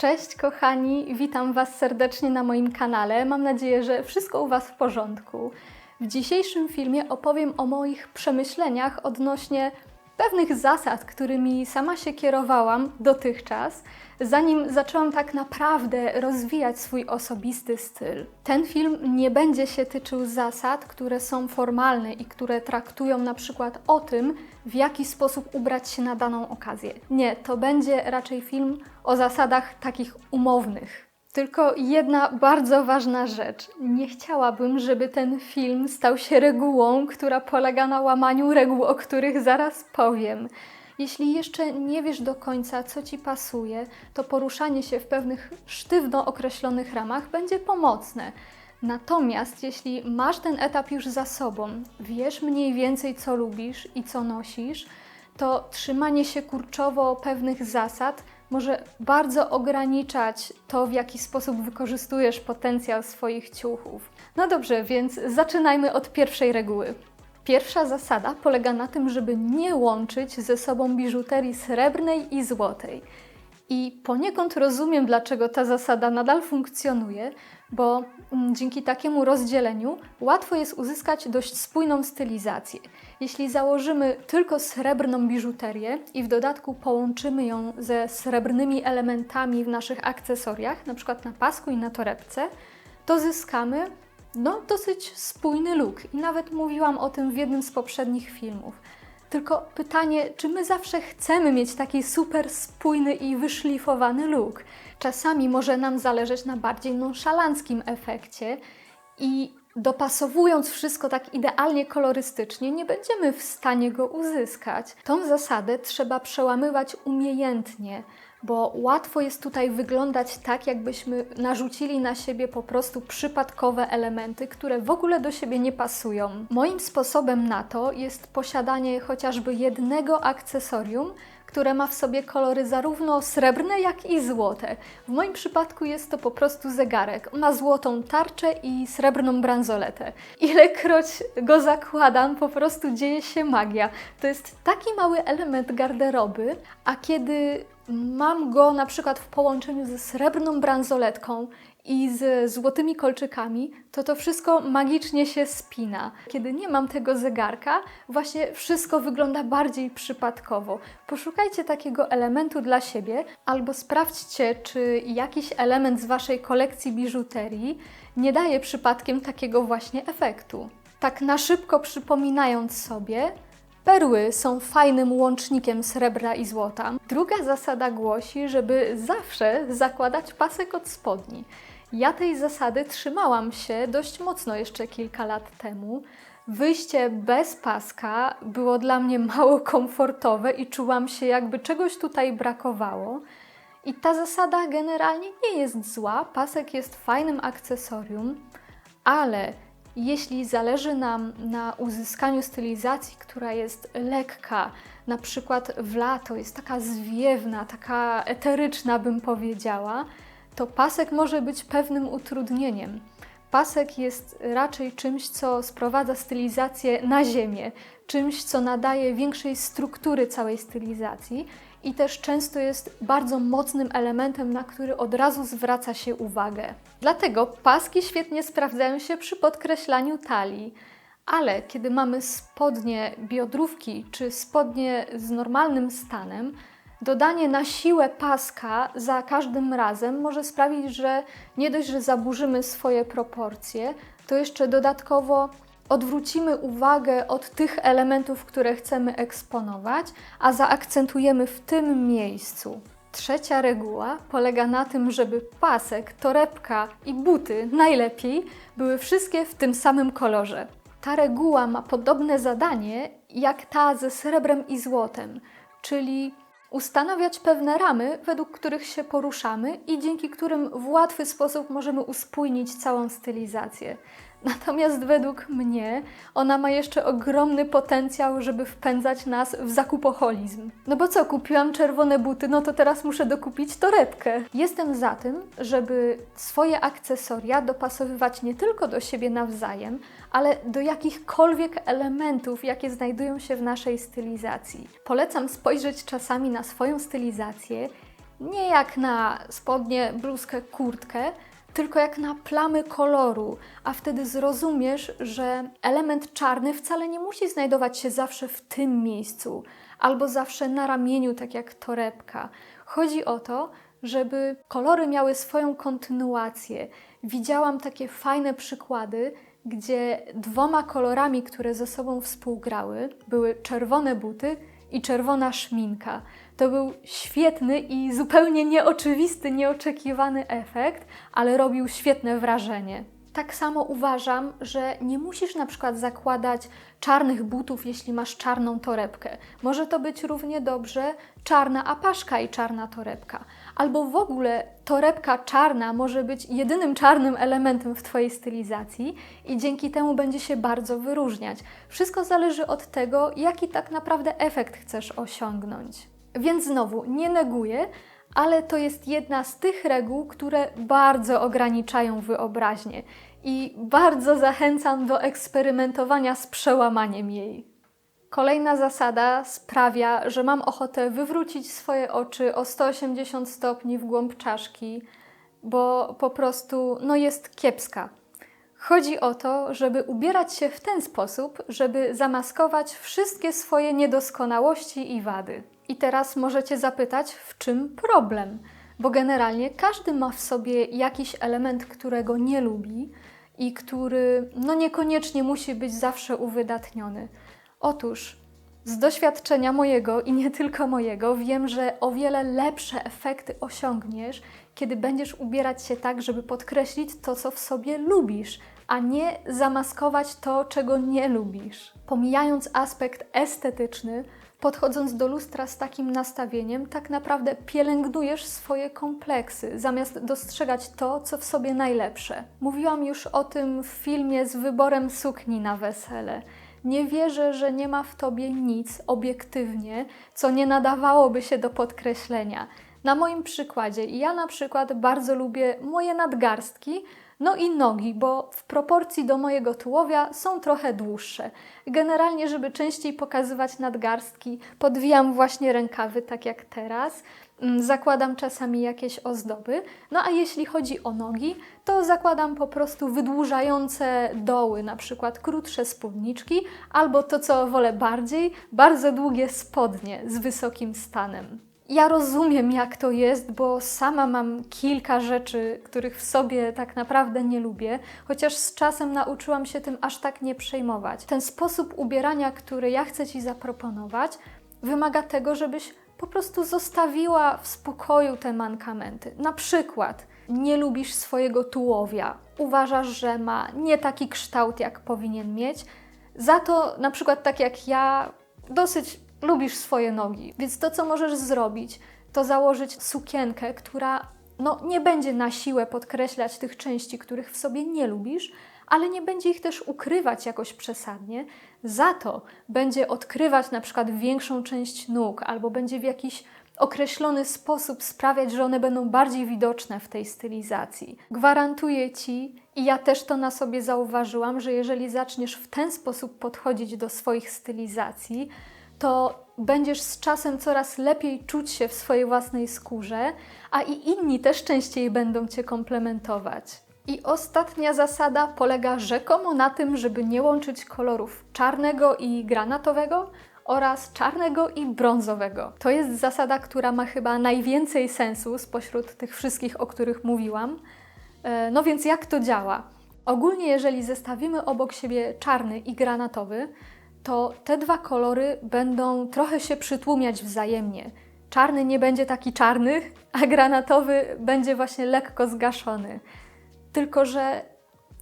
Cześć kochani, witam Was serdecznie na moim kanale. Mam nadzieję, że wszystko u Was w porządku. W dzisiejszym filmie opowiem o moich przemyśleniach odnośnie pewnych zasad, którymi sama się kierowałam dotychczas, zanim zaczęłam tak naprawdę rozwijać swój osobisty styl. Ten film nie będzie się tyczył zasad, które są formalne i które traktują na przykład o tym, w jaki sposób ubrać się na daną okazję. Nie, to będzie raczej film o zasadach takich umownych. Tylko jedna bardzo ważna rzecz. Nie chciałabym, żeby ten film stał się regułą, która polega na łamaniu reguł, o których zaraz powiem. Jeśli jeszcze nie wiesz do końca, co ci pasuje, to poruszanie się w pewnych sztywno określonych ramach będzie pomocne. Natomiast jeśli masz ten etap już za sobą, wiesz mniej więcej, co lubisz i co nosisz, to trzymanie się kurczowo pewnych zasad może bardzo ograniczać to, w jaki sposób wykorzystujesz potencjał swoich ciuchów. No dobrze, więc zaczynajmy od pierwszej reguły. Pierwsza zasada polega na tym, żeby nie łączyć ze sobą biżuterii srebrnej i złotej. I poniekąd rozumiem, dlaczego ta zasada nadal funkcjonuje, bo mm, dzięki takiemu rozdzieleniu łatwo jest uzyskać dość spójną stylizację. Jeśli założymy tylko srebrną biżuterię i w dodatku połączymy ją ze srebrnymi elementami w naszych akcesoriach, na przykład na pasku i na torebce, to zyskamy no, dosyć spójny look. I nawet mówiłam o tym w jednym z poprzednich filmów. Tylko pytanie, czy my zawsze chcemy mieć taki super spójny i wyszlifowany look? Czasami może nam zależeć na bardziej nonszalanckim efekcie i dopasowując wszystko tak idealnie kolorystycznie, nie będziemy w stanie go uzyskać. Tą zasadę trzeba przełamywać umiejętnie bo łatwo jest tutaj wyglądać tak, jakbyśmy narzucili na siebie po prostu przypadkowe elementy, które w ogóle do siebie nie pasują. Moim sposobem na to jest posiadanie chociażby jednego akcesorium, które ma w sobie kolory zarówno srebrne, jak i złote. W moim przypadku jest to po prostu zegarek. Ma złotą tarczę i srebrną bransoletę. Ilekroć go zakładam, po prostu dzieje się magia. To jest taki mały element garderoby, a kiedy mam go na przykład w połączeniu ze srebrną bransoletką i z złotymi kolczykami, to to wszystko magicznie się spina. Kiedy nie mam tego zegarka, właśnie wszystko wygląda bardziej przypadkowo. Poszukajcie takiego elementu dla siebie, albo sprawdźcie, czy jakiś element z Waszej kolekcji biżuterii nie daje przypadkiem takiego właśnie efektu. Tak na szybko przypominając sobie, Perły są fajnym łącznikiem srebra i złota. Druga zasada głosi, żeby zawsze zakładać pasek od spodni. Ja tej zasady trzymałam się dość mocno jeszcze kilka lat temu. Wyjście bez paska było dla mnie mało komfortowe i czułam się, jakby czegoś tutaj brakowało. I ta zasada generalnie nie jest zła. Pasek jest fajnym akcesorium, ale jeśli zależy nam na uzyskaniu stylizacji, która jest lekka, na przykład w lato jest taka zwiewna, taka eteryczna, bym powiedziała, to pasek może być pewnym utrudnieniem. Pasek jest raczej czymś, co sprowadza stylizację na ziemię, czymś, co nadaje większej struktury całej stylizacji i też często jest bardzo mocnym elementem, na który od razu zwraca się uwagę. Dlatego paski świetnie sprawdzają się przy podkreślaniu talii. Ale kiedy mamy spodnie biodrówki czy spodnie z normalnym stanem, dodanie na siłę paska za każdym razem może sprawić, że nie dość, że zaburzymy swoje proporcje, to jeszcze dodatkowo odwrócimy uwagę od tych elementów, które chcemy eksponować, a zaakcentujemy w tym miejscu. Trzecia reguła polega na tym, żeby pasek, torebka i buty najlepiej były wszystkie w tym samym kolorze. Ta reguła ma podobne zadanie jak ta ze srebrem i złotem, czyli ustanawiać pewne ramy, według których się poruszamy i dzięki którym w łatwy sposób możemy uspójnić całą stylizację. Natomiast według mnie ona ma jeszcze ogromny potencjał, żeby wpędzać nas w zakupoholizm. No bo co, kupiłam czerwone buty, no to teraz muszę dokupić torebkę. Jestem za tym, żeby swoje akcesoria dopasowywać nie tylko do siebie nawzajem, ale do jakichkolwiek elementów, jakie znajdują się w naszej stylizacji. Polecam spojrzeć czasami na swoją stylizację nie jak na spodnie, bluzkę, kurtkę, tylko jak na plamy koloru, a wtedy zrozumiesz, że element czarny wcale nie musi znajdować się zawsze w tym miejscu albo zawsze na ramieniu, tak jak torebka. Chodzi o to, żeby kolory miały swoją kontynuację. Widziałam takie fajne przykłady, gdzie dwoma kolorami, które ze sobą współgrały, były czerwone buty i czerwona szminka. To był świetny i zupełnie nieoczywisty, nieoczekiwany efekt, ale robił świetne wrażenie. Tak samo uważam, że nie musisz na przykład zakładać czarnych butów, jeśli masz czarną torebkę. Może to być równie dobrze czarna apaszka i czarna torebka. Albo w ogóle torebka czarna może być jedynym czarnym elementem w Twojej stylizacji i dzięki temu będzie się bardzo wyróżniać. Wszystko zależy od tego, jaki tak naprawdę efekt chcesz osiągnąć. Więc znowu, nie neguję, ale to jest jedna z tych reguł, które bardzo ograniczają wyobraźnię i bardzo zachęcam do eksperymentowania z przełamaniem jej. Kolejna zasada sprawia, że mam ochotę wywrócić swoje oczy o 180 stopni w głąb czaszki, bo po prostu no jest kiepska. Chodzi o to, żeby ubierać się w ten sposób, żeby zamaskować wszystkie swoje niedoskonałości i wady. I teraz możecie zapytać, w czym problem? Bo generalnie każdy ma w sobie jakiś element, którego nie lubi i który no niekoniecznie musi być zawsze uwydatniony. Otóż z doświadczenia mojego i nie tylko mojego wiem, że o wiele lepsze efekty osiągniesz, kiedy będziesz ubierać się tak, żeby podkreślić to, co w sobie lubisz, a nie zamaskować to, czego nie lubisz. Pomijając aspekt estetyczny, podchodząc do lustra z takim nastawieniem, tak naprawdę pielęgnujesz swoje kompleksy, zamiast dostrzegać to, co w sobie najlepsze. Mówiłam już o tym w filmie z wyborem sukni na wesele. Nie wierzę, że nie ma w tobie nic obiektywnie, co nie nadawałoby się do podkreślenia. Na moim przykładzie, ja na przykład bardzo lubię moje nadgarstki, no i nogi, bo w proporcji do mojego tułowia są trochę dłuższe. Generalnie, żeby częściej pokazywać nadgarstki, podwijam właśnie rękawy, tak jak teraz. Mm, zakładam czasami jakieś ozdoby. No a jeśli chodzi o nogi, to zakładam po prostu wydłużające doły, na przykład krótsze spódniczki, albo to, co wolę bardziej, bardzo długie spodnie z wysokim stanem. Ja rozumiem, jak to jest, bo sama mam kilka rzeczy, których w sobie tak naprawdę nie lubię, chociaż z czasem nauczyłam się tym aż tak nie przejmować. Ten sposób ubierania, który ja chcę Ci zaproponować, wymaga tego, żebyś po prostu zostawiła w spokoju te mankamenty. Na przykład nie lubisz swojego tułowia, uważasz, że ma nie taki kształt, jak powinien mieć, za to na przykład tak jak ja, dosyć lubisz swoje nogi. Więc to, co możesz zrobić, to założyć sukienkę, która no, nie będzie na siłę podkreślać tych części, których w sobie nie lubisz, ale nie będzie ich też ukrywać jakoś przesadnie. Za to będzie odkrywać na przykład większą część nóg, albo będzie w jakiś określony sposób sprawiać, że one będą bardziej widoczne w tej stylizacji. Gwarantuję Ci, i ja też to na sobie zauważyłam, że jeżeli zaczniesz w ten sposób podchodzić do swoich stylizacji, to będziesz z czasem coraz lepiej czuć się w swojej własnej skórze, a i inni też częściej będą Cię komplementować. I ostatnia zasada polega rzekomo na tym, żeby nie łączyć kolorów czarnego i granatowego oraz czarnego i brązowego. To jest zasada, która ma chyba najwięcej sensu spośród tych wszystkich, o których mówiłam. E, no więc jak to działa? Ogólnie, jeżeli zestawimy obok siebie czarny i granatowy, to te dwa kolory będą trochę się przytłumiać wzajemnie. Czarny nie będzie taki czarny, a granatowy będzie właśnie lekko zgaszony. Tylko, że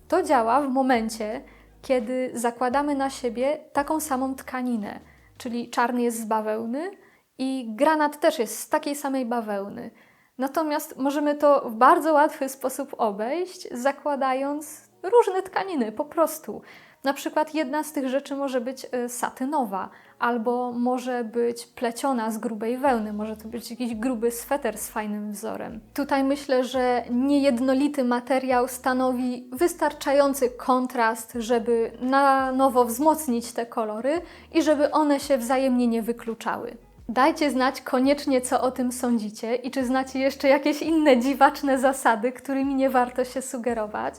to działa w momencie, kiedy zakładamy na siebie taką samą tkaninę, czyli czarny jest z bawełny i granat też jest z takiej samej bawełny. Natomiast możemy to w bardzo łatwy sposób obejść, zakładając różne tkaniny po prostu. Na przykład jedna z tych rzeczy może być y, satynowa, albo może być pleciona z grubej wełny, może to być jakiś gruby sweter z fajnym wzorem. Tutaj myślę, że niejednolity materiał stanowi wystarczający kontrast, żeby na nowo wzmocnić te kolory i żeby one się wzajemnie nie wykluczały. Dajcie znać koniecznie, co o tym sądzicie i czy znacie jeszcze jakieś inne dziwaczne zasady, którymi nie warto się sugerować.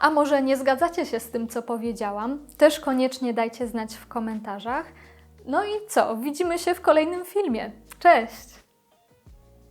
A może nie zgadzacie się z tym, co powiedziałam? Też koniecznie dajcie znać w komentarzach. No i co? Widzimy się w kolejnym filmie. Cześć!